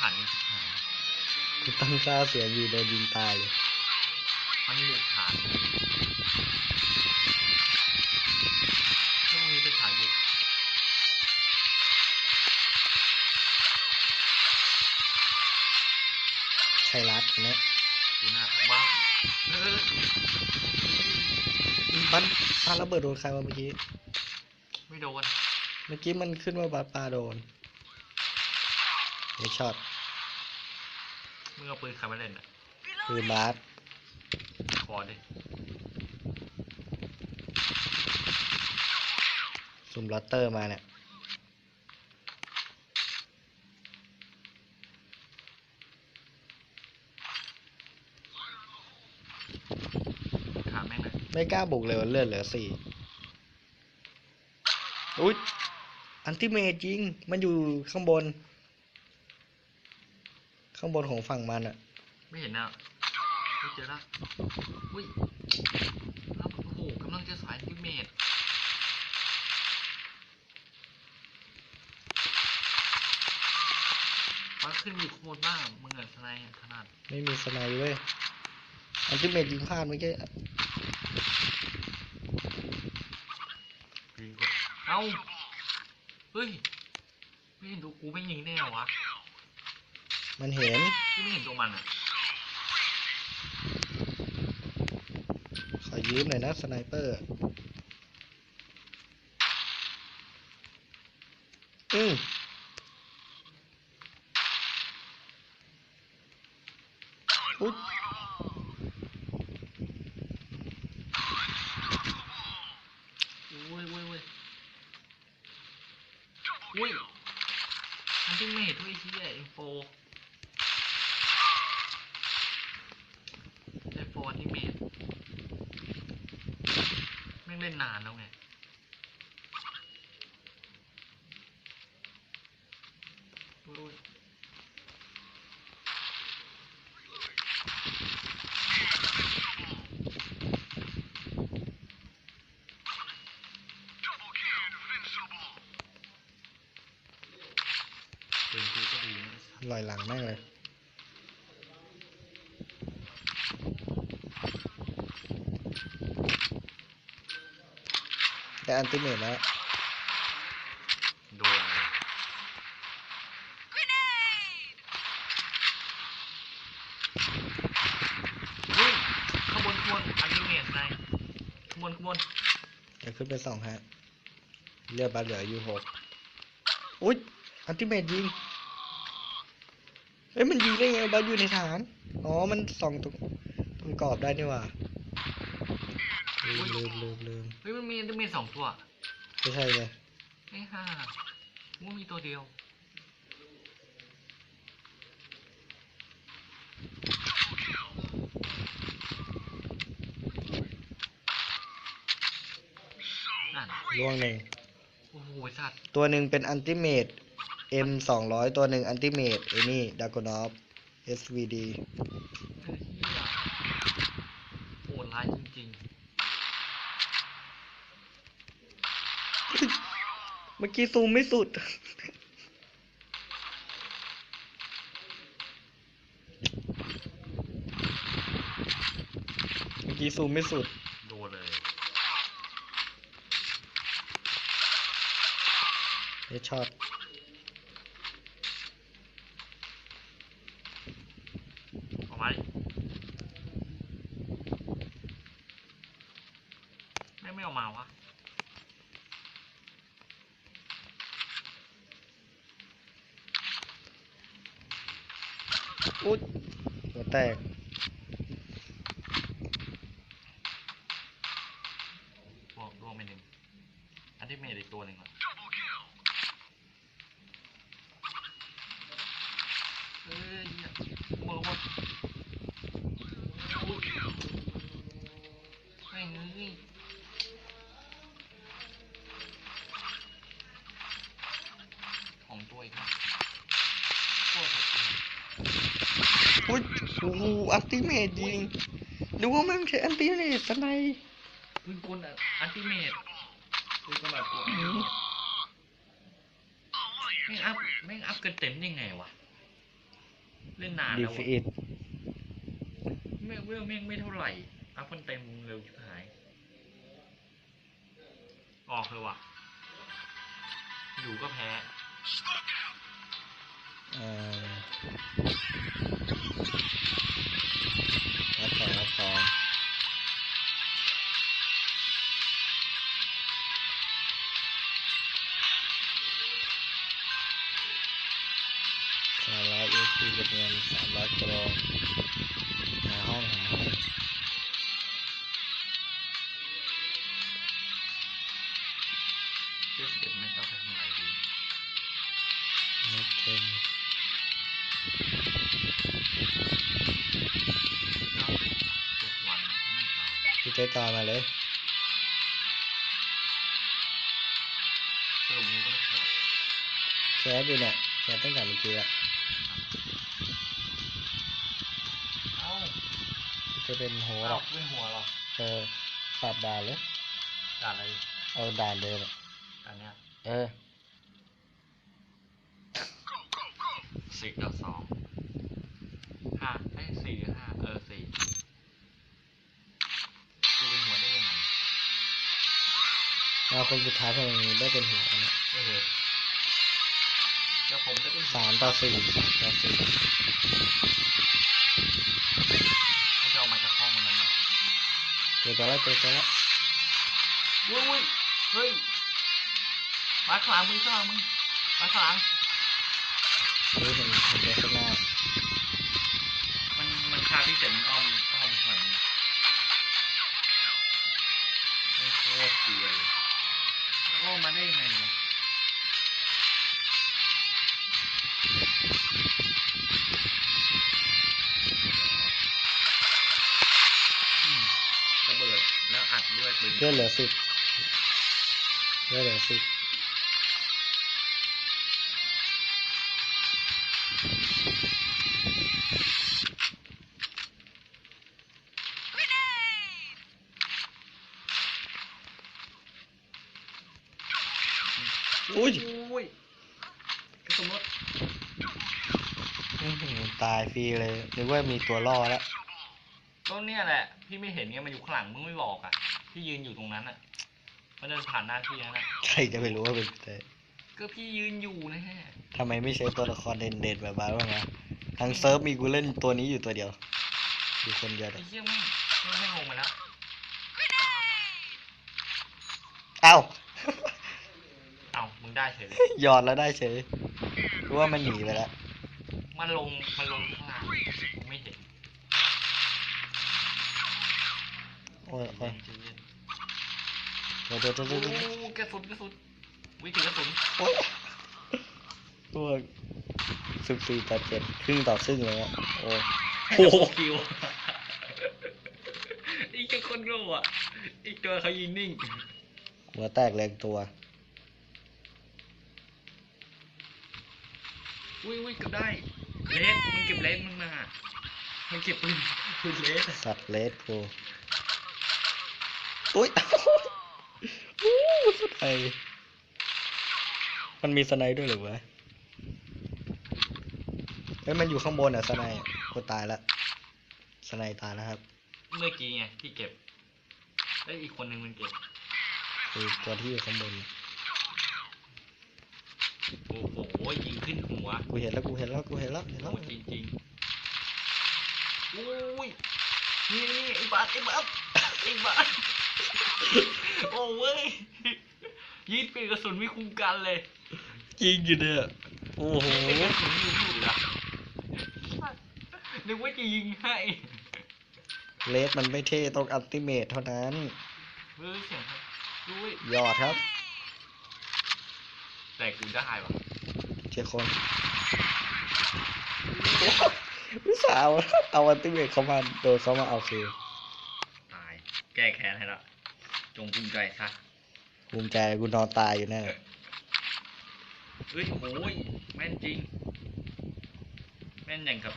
ขันอีกหายกูตั้งค่าเสียงอยู่โดนยิงตายเลย มันบุกฐานช่วงนี้เป็นฐานบุกใครรัดนะดูหน้าว้าวเออปันปาระเบิดโดนใครวะเมื่อกี้ ไม่โดน เมื่อกี้มันขึ้นว่าบาปาโดน ไม่ช็อตมึงเอาปืนใครมาเล่นอะคือบาสคอดิซุ่มลอตเตอร์มาเนี่ยถามแม่งเลยไม่กล้าบุกเลยวันเลือดเหลือสี่อุ้ยอันติเมจจริง มันอยู่ข้างบน ข้างบนของฝั่งมันอะไม่เห็นนะไม่เจอแล้วอุ้ยแล้วโอ้โหกำลังจะสายทิเมตมันขึ้นอยู่โคตรบ้างมึงเงินสไนด์ขนาด ไม่มีสไนด์เว้ยอันติเมจยิงพลาดเมื่อกี้ดีกว่าเอ้า เฮ้ย ไม่เห็นตัวกูไม่ยิงแน่วะ มันเห็นที่ไม่เห็นตัวมันอะขอยืมหน่อยนะสไนเปอร์ อืมอุ๊ยโอ้ยโอ้ยโอ้ยอุ้ยมันที่ไม่เห็นด้วยไอ้เฮียอินโฟไอโฟนที่เมดแม่ง เล่นนานแล้วไงโอ้ยปืนกูก็ดีนะลอยหลังแม่งเลย อันติเมจแล้ว โดนเลยเฮ้ยข้างบนข้างบนอันนี้เมสไงข้างบนข้างบนเดี๋ยวขึ้นไปสองฮะเลือดบาเหลืออยู่หกอุ๊ยอันติเมจยิงเอ้ยมันยิงได้ไงบาสอยู่ในฐาน อ๋อ มันส่องตรงตรงกรอบได้นี่หว่าลืมลืมลืมลืม เฮ้ย มันมีอันนี้เมสสองตัว ไม่ใช่เลยไอ้ห่ามันมีตัวเดียว นั่น ล่วงหนึ่ง โอ้โหสัตว์ตัวหนึ่งเป็นอันติเมต M สองร้อยตัวหนึ่งอันติเมตไอ้นี่ดากอนอฟ SVD ไอ้เหี้ยโหดร้ายจริง เมื่อกี้ซูมไม่สุด เมื่อกี้ซูมไม่สุดๆโดนเลยเฮดช็อต ออกมาดิไม่งไม่ออกมาวะ อุ๊ยหัวแตก พวกร่วงไปหนึ่งอันที่เมดอีกตัวหนึ่งก่อน อุ๊ยโอ้โหอัลติเมตยิงดูว่ามันใช้อัลติเมตสไนป์ปืนกลอะอันติเมตปืนกลแบบตัวอืมแม่งอัพแม่งอัพกันเต็มได้ไงวะ เล่นนานดีแล้วฟิอะอิตแม่งเวลแม่งไม่เท่าไหร่ อัพมันเต็มเร็วชิบหาย ออกเลยว่ะ อยู่ก็แพ้ เอ่อ รับของรับของสามร้อยเอซีเก็บเงินสามร้อยกิโลหาห้องหาห้อง พี่เจ๊ต่อมาเลยสรุปนี้ก็ไม่พอแคสอยู่เนี่ยแคสตั้งแต่เมื่อกี้ละเอ้าพี่เจะเป็นโฮหัวหหรรออกกเป็นหัวหรอกเออปรับด่านเลยด่านอะไรเอาด่านเดิมอะด่านเนี้ยเออสี่กับสองห้า เอาคนสุดท้ายทำไมได้เป็นหัวเนี่ยเออแล้วผมได้เป็นหัวสามต่อสี่สามต่อสี่เขาจะเอามาจากห้องนั้นนะเจอตัวแล้วเจอตัวแล้วอุ้ยอุ้ยเฮ้ยมาข้างหลังมึงข้างหลังมึงมาข้างหลังเฮ้ยเห็นเห็นตัวข้างหน้ามันมันคาที่เสร็จมันอ้อมอ้อมหน่อยมึงไม่โคตรเกลีย เลยแล้วอ้อมมาได้ยังไงวะอืมระเบิดแล้วอัดด้วยปืน เลือดเหลือสิบเลือดเหลือสิบ สุนรถอื้อหือตายฟรีเลยนึกว่ามีตัวล่อแล้ว ก็เนี่ยแหละ พี่ไม่เห็นไงมันอยู่ข้างหลังมึงไม่บอกอะ พี่ยืนอยู่ตรงนั้นอะ มันเดินผ่านหน้าพี่นั่นอะ ใครจะไปรู้ว่าเป็นแต่ก็พี่ยืนอยู่นะฮะ ทำไมไม่ใช้ตัวละครเด่นๆแบบบ้าบ้างนะทางเซิร์ฟมีกูเล่นตัวนี้อยู่ตัวเดียวดูคนเดียวไอ้เลยเหี้ยแม่งแม่งไม่งงมาแล้ว เอ้า เอ้ามึงได้เฉยเลย หยอดแล้วได้เฉย รู้ว่ามันหนีไปแล้ว มันลง มันลงข้างล่างกูไม่เห็นโอ้ยใจโอ้ยเย็นใจเย็นเดี๋ยวเดี๋ยวเดี๋ยวเดี๋ยวโอ้กระสุนกระสุนวิถีกระสุนโอ้ยพวกสิบสี่ต่อเจ็ดครึ่งต่อครึ่งเลยอะโอ้โหคิวอีกแค่คนโง่อะอีกตัวเขายิงนิ่ง หัวแตกแรงตัว อุ้ยอุ้ยเก็บได้ เลสมันเก็บเลสมันมามันเก็บปืนปืนเลสอะสัตว์เลสโพอุ้ยโอ้สไนด์มันมีสไนด์ด้วยเหรือวะเฮ้ยมันอยู่ข้างบนอะสไนด์กูตายละสไนด์ตายแล้วครับเมื่อกี้ไงที่เก็บแล้วอีกคนนึงมันเก็บคือตัวที่อยู่ข้างบน โอ้โห ยิงขึ้นหัวกูเห็นแล้วกูเห็นแล้วกูเห็นแล้วเห็นแล้วโอ้จริงจริงๆอุ้ยนี่นี่ไอ้บาสไอ้บาสไอ้บาสโอ้เว้ยยิงปีกกระสุนไม่คุ้มกันเลยจริงอยู่เนี่ยโอ้โหไอ้กระสุนอยู่อยู่ละนึกว่าจะยิงให้เลสมันไม่เท่ต้องอัลติเมทเท่านั้นเฮ้ยเสียงครับอุ้ยยอดครับ แต่กูได้ว่ะเชียร์คนวิสาวเอาอัลติเมทเขามาโดนเขามาเอาคืนตาย แก้แค้นให้ละจงภูมิใจซะภูมิใจกูนอนตายอยู่แน่เฮ้ยโอ้ยแม่นจริง แม่นอย่างกับ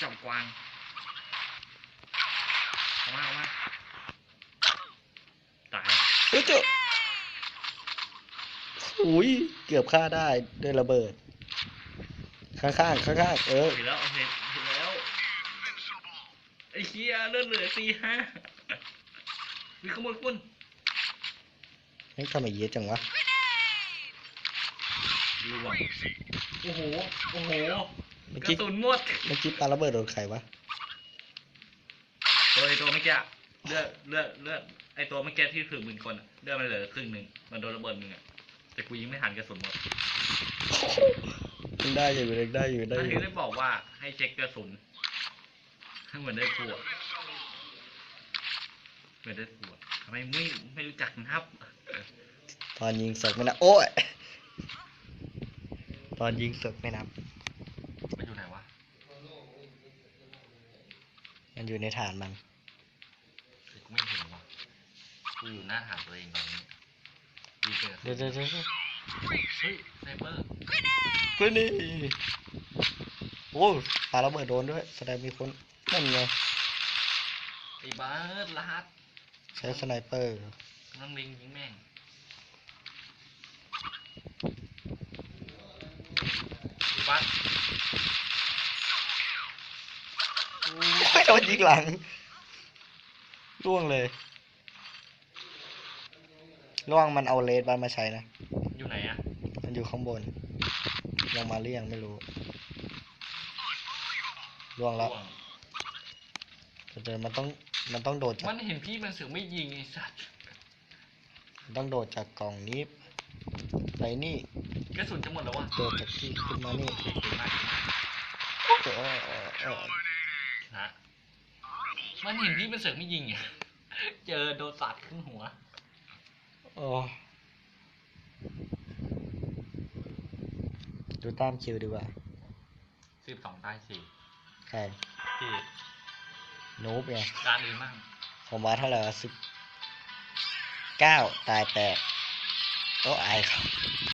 จับกวางเอามาเอามาตายเฮ้ยเจ้า อุ้ยเกือบฆ่าได้ด้วยระเบิด ข้างข้างๆข้างข้างๆเออ เห็นแล้วเห็นเห็นแล้วไอ้เคียเลือดเหลือสี่ห้าวิ่งขโมยคุณเฮ้ยทำไมเยอะจังวะดูว่ะโอ้โหโอ้โหเมื่อกระกี้สุนหมดเมื่อกี้ปาระเบิดโดนใครวะตัวไอตัวเมื่อกี้อะเลือดเลือดเลือดไอตัวเมื่อกี้ที่ถือปืนกลอะเลือดมันเหลือครึ่งหนึ่งมันโดนระเบิดมึงอะ แต่กูยิงไม่ทันกระสุนหมดยังได้อยู่ยังได้อยู่ได้ถ้าอทียู่ได้บอกว่าให้เช็คกระสุนให้เหมือนได้กลัวเหมือนได้กลัวทำไมไม่ไม่รู้จักนับ ตอนยิงศพไม่นับโอ้ยตอนยิงศพไม่นับ มันอยู่ไหนวะ มันอยู่ในฐานมัน คือกูไม่เห็นวะกูอยู่หน้าฐานตัวเองตอนนี้ดี เกินเดี๋ยวเดี๋ยวเดี๋ยวเดี๋ยวเฮ้ยไซเบอร์เฮ้ยนี่โอ้ปาระเบิดโดนด้วย แสดงมีคนนั่นไงไอ้บ้าสลาดใช้สไนเปอร์กำลังเล็งยิงแม่งไอ้บ้าสไม่โดนยิงหลังล่วงเลย ล่วงมันเอาเลสบ้านมาใช้นะ อยู่ไหนอะมันอยู่ข้างบน ลงมาหรือยังไม่รู้ล่วงแล้วร่วงแต่เดี๋ยวมันต้องมันต้องโดดจากมันเห็นพี่มันเสือกไม่ยิงไอ้สัตว์มันต้องโดดจากกล่องนี้ไปนี่ กระสุนจะหมดแล้ววะโดดจากที่ขึ้นมานี่เก่งมากเออเออเออฮะมันเห็นพี่มันเสือกไม่ยิงอะเจอโดนสัตว์ขึ้นหัวโอ้ดูตามคิวดีกว่าสิบสองตายสี่ใครพี่นูบไงการอื่นมั่งผมว่าเท่าไหร่วะสิบเก้าตายแปดโอ้อายครับ